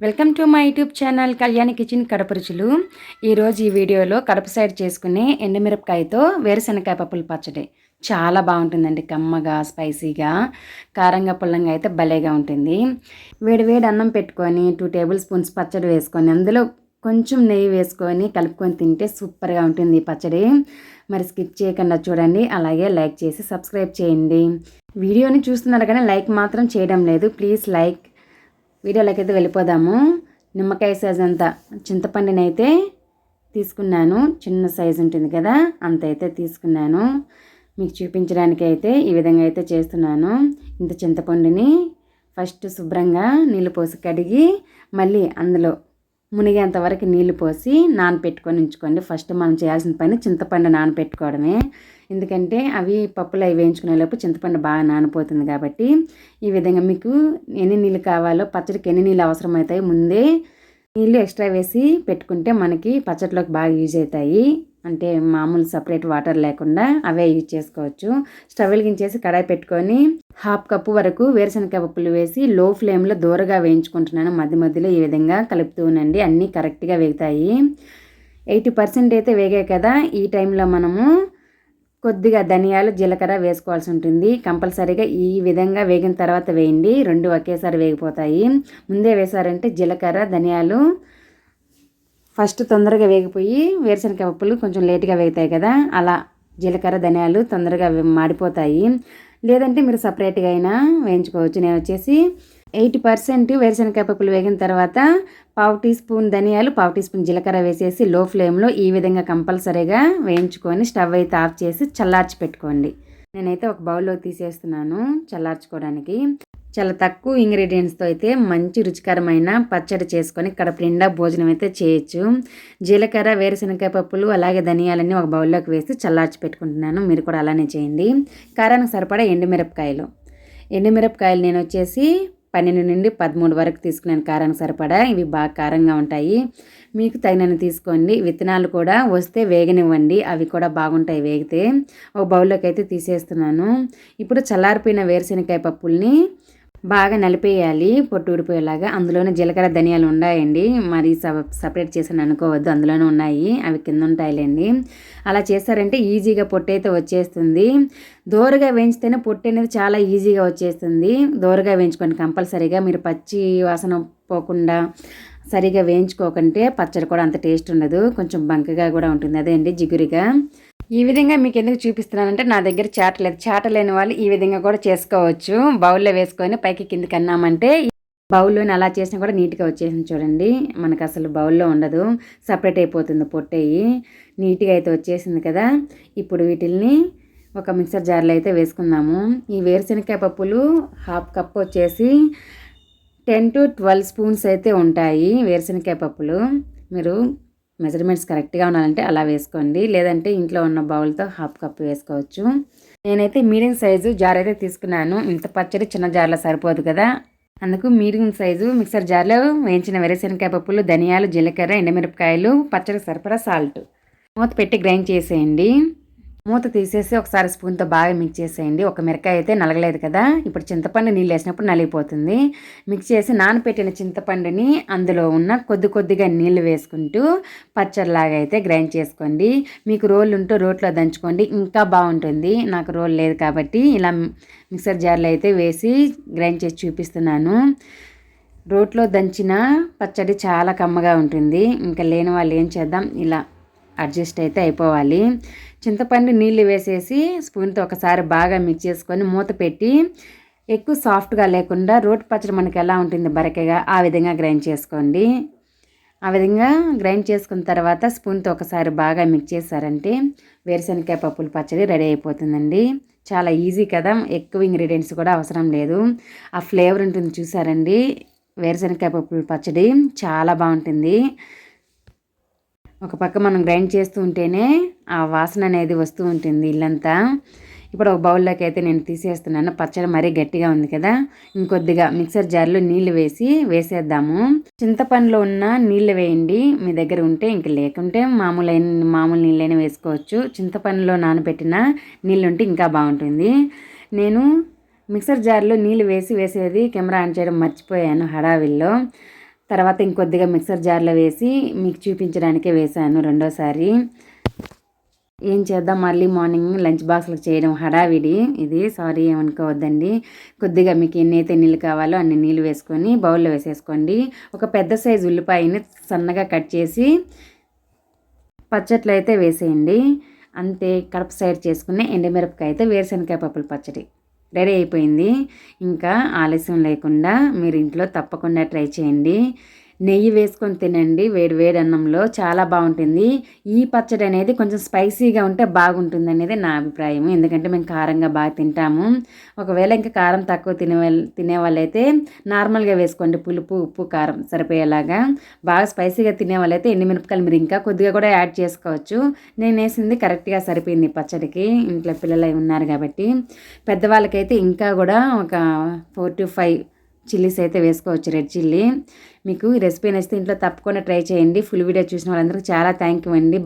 Welcome to my YouTube channel Kalyani kitchen Kadapa రుచులు ఈరోజు ఈ వీడియోలో కడప సైడ్ చేసుకునే ఎండుమిరపకాయతో వేరుశనగకాయ పప్పుల పచ్చడి. చాలా బాగుంటుందండి కమ్మగా స్పైసీగా కారంగా పుల్లంగా అయితే భలేగా ఉంటుంది. వేడి వేడి అన్నం పెట్టుకొని టూ టేబుల్ స్పూన్స్ పచ్చడి వేసుకొని అందులో కొంచెం నెయ్యి వేసుకొని కలుపుకొని తింటే సూపర్గా ఉంటుంది ఈ పచ్చడి. మరి స్కిప్ చేయకుండా చూడండి అలాగే లైక్ చేసి సబ్స్క్రైబ్ చేయండి. వీడియోని చూస్తున్నారు కానీ లైక్ మాత్రం చేయడం లేదు ప్లీజ్ లైక్ వీడియోలోకి అయితే వెళ్ళిపోదాము. నిమ్మకాయ సైజ్ అంతా చింతపండునైతే తీసుకున్నాను. చిన్న సైజు ఉంటుంది కదా అంత అయితే తీసుకున్నాను. మీకు చూపించడానికి అయితే ఈ విధంగా అయితే చేస్తున్నాను. ఇంత చింతపండుని ఫస్ట్ శుభ్రంగా నీళ్ళు పోసి కడిగి మళ్ళీ అందులో మునిగేంతవరకు నీళ్ళు పోసి నానపెట్టుకొని ఉంచుకోండి. ఫస్ట్ మనం చేయాల్సిన పని చింతపండు నానపెట్టుకోవడమే. ఎందుకంటే అవి పప్పులు అవి వేయించుకునే లోపు చింతపండు బాగా నానిపోతుంది కాబట్టి ఈ విధంగా మీకు ఎన్ని నీళ్ళు కావాలో పచ్చడికి ఎన్ని నీళ్ళు అవసరమవుతాయి ముందే నీళ్ళు ఎక్స్ట్రా వేసి పెట్టుకుంటే మనకి పచ్చడిలోకి బాగా యూజ్ అవుతాయి. అంటే మామూలు సపరేట్ వాటర్ లేకుండా అవే యూజ్ చేసుకోవచ్చు. స్టవ్ వెలిగించేసి కడాయి పెట్టుకొని హాఫ్ కప్పు వరకు వేరుశనగ పప్పులు వేసి లో ఫ్లేమ్లో దూరగా వేయించుకుంటున్నాను. మధ్య మధ్యలో ఈ విధంగా కలుపుతూ ఉండండి అన్నీ కరెక్ట్గా వేగుతాయి. ఎయిటీ పర్సెంట్ అయితే వేగాయి కదా. ఈ టైంలో మనము కొద్దిగా ధనియాలు జీలకర్ర వేసుకోవాల్సి ఉంటుంది. కంపల్సరీగా ఈ విధంగా వేగిన తర్వాత వేయండి. రెండు ఒకేసారి వేగిపోతాయి. ముందే వేసారంటే జీలకర్ర ధనియాలు ఫస్ట్ తొందరగా వేగిపోయి వేరుశనగ పప్పులు కొంచెం లేట్గా వేగుతాయి కదా అలా జీలకర్ర ధనియాలు తొందరగా మాడిపోతాయి. లేదంటే మీరు సపరేట్గా అయినా వేయించుకోవచ్చు. నేను వచ్చేసి ఎయిటీ పర్సెంట్ వేరుశనగ పప్పులు వేగిన తర్వాత పావు టీ స్పూన్ ధనియాలు పావు టీ స్పూన్ జీలకర్ర వేసేసి లో ఫ్లేమ్లో ఈ విధంగా కంపల్సరీగా వేయించుకొని స్టవ్ అయితే ఆఫ్ చేసి చల్లార్చి పెట్టుకోండి. నేనైతే ఒక బౌల్లో తీసేస్తున్నాను చల్లార్చుకోవడానికి. చాలా తక్కువ ఇంగ్రీడియంట్స్తో అయితే మంచి రుచికరమైన పచ్చడి చేసుకొని కడప నిండా భోజనం అయితే చేయొచ్చు. జీలకర్ర వేరుశనగకాయ పప్పులు అలాగే ధనియాలన్నీ ఒక బౌల్లోకి వేసి చల్లార్చి పెట్టుకుంటున్నాను. మీరు కూడా అలానే చేయండి. కారానికి సరిపడా ఎండుమిరపకాయలు. ఎండుమిరపకాయలు నేను వచ్చేసి పన్నెండు నుండి పదమూడు వరకు తీసుకున్నాను కారానికి సరిపడా. ఇవి బాగా కారంగా ఉంటాయి. మీకు తగినన్ని తీసుకోండి. విత్తనాలు కూడా వస్తే వేగనివ్వండి. అవి కూడా బాగుంటాయి వేగితే. ఒక బౌల్లోకి అయితే తీసేస్తున్నాను. ఇప్పుడు చల్లారిపోయిన వేరుశనగకాయ పప్పుల్ని బాగా నలిపేయాలి పొట్టు ఊడిపోయేలాగా. అందులోనే జీలకర్ర ధనియాలు ఉన్నాయండి మరి సపరేట్ చేసాను అనుకోవద్దు. అందులోనే ఉన్నాయి. అవి కింద ఉంటాయిలేండి అలా చేస్తారంటే ఈజీగా పొట్టు అయితే వచ్చేస్తుంది. దోరగా వేయించితేనే పొట్టు అనేది చాలా ఈజీగా వచ్చేస్తుంది. దోరగా వేయించుకోండి కంపల్సరీగా. మీరు పచ్చి వాసన పోకుండా సరిగా వేయించుకోకంటే పచ్చడి కూడా అంత టేస్ట్ ఉండదు. కొంచెం బంకగా కూడా ఉంటుంది. అదే అండి జిగురిగా. ఈ విధంగా మీకు ఎందుకు చూపిస్తున్నానంటే నా దగ్గర చాట లేదు. చాట లేని వాళ్ళు ఈ విధంగా కూడా చేసుకోవచ్చు. బౌల్లో వేసుకొని పైకి కిందికి అన్నామంటే బౌల్లోని అలా చేసినా కూడా నీట్గా వచ్చేసింది చూడండి. మనకు అసలు బౌల్లో ఉండదు. సపరేట్ అయిపోతుంది పొట్టేయి. నీట్గా అయితే వచ్చేసింది కదా. ఇప్పుడు వీటిల్ని ఒక మిక్సర్ జార్లో అయితే వేసుకుందాము. ఈ వేరుశనగకాయ పప్పులు హాఫ్ కప్ వచ్చేసి టెన్ టు ట్వెల్వ్ స్పూన్స్ అయితే ఉంటాయి వేరుశనగకాయ పప్పులు. మీరు మెజర్మెంట్స్ కరెక్ట్గా ఉండాలంటే అలా వేసుకోండి. లేదంటే ఇంట్లో ఉన్న బౌల్తో హాఫ్ కప్ వేసుకోవచ్చు. నేనైతే మీడియం సైజు జార్ అయితే తీసుకున్నాను. ఇంత పచ్చడి చిన్న జార్లో సరిపోదు కదా. అందుకు మీడియం సైజు మిక్సర్ జార్లో వేయించిన వేరుశనగకాయ పప్పులు ధనియాలు జీలకర్ర ఎండమిరపకాయలు పచ్చడి సరిపడా సాల్ట్. మూత పెట్టి గ్రైండ్ చేసేయండి. మూత తీసేసి ఒకసారి స్పూన్తో బాగా మిక్స్ చేసేయండి. ఒక మిరకాయ అయితే నలగలేదు కదా? ఇప్పుడు చింతపండు నీళ్ళు వేసినప్పుడు నలిగిపోతుంది. మిక్స్ చేసి నానపెట్టిన చింతపండుని అందులో ఉన్న కొద్ది కొద్దిగా నీళ్ళు వేసుకుంటూ పచ్చడిలాగా అయితే గ్రైండ్ చేసుకోండి. మీకు రోళ్ళు ఉంటూ రోట్లో దంచుకోండి. ఇంకా బాగుంటుంది. నాకు రోల్ లేదు కాబట్టి ఇలా మిక్సర్ జార్లో అయితే వేసి గ్రైండ్ చేసి చూపిస్తున్నాను. రోట్లో దంచిన పచ్చడి చాలా కమ్మగా ఉంటుంది. ఇంకా లేని వాళ్ళు ఏం చేద్దాం? ఇలా అడ్జస్ట్ అయితే అయిపోవాలి. చింతపండు నీళ్ళు వేసేసి స్పూన్తో ఒకసారి బాగా మిక్స్ చేసుకొని మూత పెట్టి ఎక్కువ సాఫ్ట్గా లేకుండా రోటి పచ్చడి మనకి ఎలా ఉంటుంది బరకగా ఆ విధంగా గ్రైండ్ చేసుకోండి. ఆ విధంగా గ్రైండ్ చేసుకున్న తర్వాత స్పూన్తో ఒకసారి బాగా మిక్స్ చేశారంటే వేరుశనగకాయ పప్పుల పచ్చడి రెడీ అయిపోతుందండి. చాలా ఈజీ కదా ఎక్కువ ఇంగ్రీడియంట్స్ కూడా అవసరం లేదు. ఆ ఫ్లేవర్ ఉంటుంది చూసారండి వేరుశనగకాయ పప్పుల పచ్చడి చాలా బాగుంటుంది. ఒక పక్క మనం గ్రైండ్ చేస్తూ ఉంటేనే ఆ వాసన అనేది వస్తూ ఉంటుంది ఇల్లంతా. ఇప్పుడు ఒక బౌల్లోకి అయితే నేను తీసేస్తున్నాను. పచ్చడి మరీ గట్టిగా ఉంది కదా. ఇంకొద్దిగా మిక్సర్ జార్లో నీళ్ళు వేసి వేసేద్దాము. చింతపండులో ఉన్న నీళ్ళు వేయండి. మీ దగ్గర ఉంటే ఇంక లేకుంటే మామూలు మామూలు నీళ్ళైనా వేసుకోవచ్చు. చింతపండులో నానబెట్టిన నీళ్ళుంటే ఇంకా బాగుంటుంది. నేను మిక్సర్ జార్లో నీళ్ళు వేసి వేసేది కెమెరా ఆన్ చేయడం మర్చిపోయాను హడావిల్లో. తర్వాత ఇంకొద్దిగా మిక్సర్ జార్లో వేసి మీకు చూపించడానికే వేశాను రెండోసారి. ఏం చేద్దాం? మళ్ళీ మార్నింగ్ లంచ్ బాక్స్లకు చేయడం హడావిడి. ఇది సారీ ఏమనుకోవద్దండి. కొద్దిగా మీకు ఎన్నైతే నీళ్ళు కావాలో అన్ని నీళ్ళు వేసుకొని బౌల్లో వేసేసుకోండి. ఒక పెద్ద సైజు ఉల్లిపాయని సన్నగా కట్ చేసి పచ్చట్లు అయితే వేసేయండి. అంతే కడప సైడ్ చేసుకునే ఎండమిరపకాయ అయితే వేరుశనగకాయ పప్పుల పచ్చడి. రెడీ అయిపోయింది. ఇంకా ఆలస్యం లేకుండా మీరు ఇంట్లో తప్పకుండా ట్రై చేయండి. నెయ్యి వేసుకొని తినండి వేడి వేడి అన్నంలో. చాలా బాగుంటుంది. ఈ పచ్చడి అనేది కొంచెం స్పైసీగా ఉంటే బాగుంటుంది అనేది నా అభిప్రాయం ఎందుకంటే మేము కారంగా బాగా తింటాము. ఒకవేళ ఇంకా కారం తక్కువ తినే తినే వాళ్ళైతే నార్మల్గా వేసుకోండి. పులుపు ఉప్పు కారం సరిపోయేలాగా. బాగా స్పైసీగా తినే వాళ్ళైతే ఎండుమిరపకాయలు మీరు ఇంకా కొద్దిగా కూడా యాడ్ చేసుకోవచ్చు. నేను వేసింది కరెక్ట్గా సరిపోయింది పచ్చడికి. ఇంట్లో పిల్లలు ఉన్నారు కాబట్టి. పెద్దవాళ్ళకైతే ఇంకా కూడా ఒక ఫోర్ టు ఫైవ్ చిల్లీస్ అయితే వేసుకోవచ్చు రెడ్ చిల్లీ. మీకు ఈ రెసిపీ నచ్చితే ఇంట్లో తప్పకుండా ట్రై చేయండి. ఫుల్ వీడియో చూసిన వాళ్ళందరికీ చాలా థ్యాంక్ యూ అండి.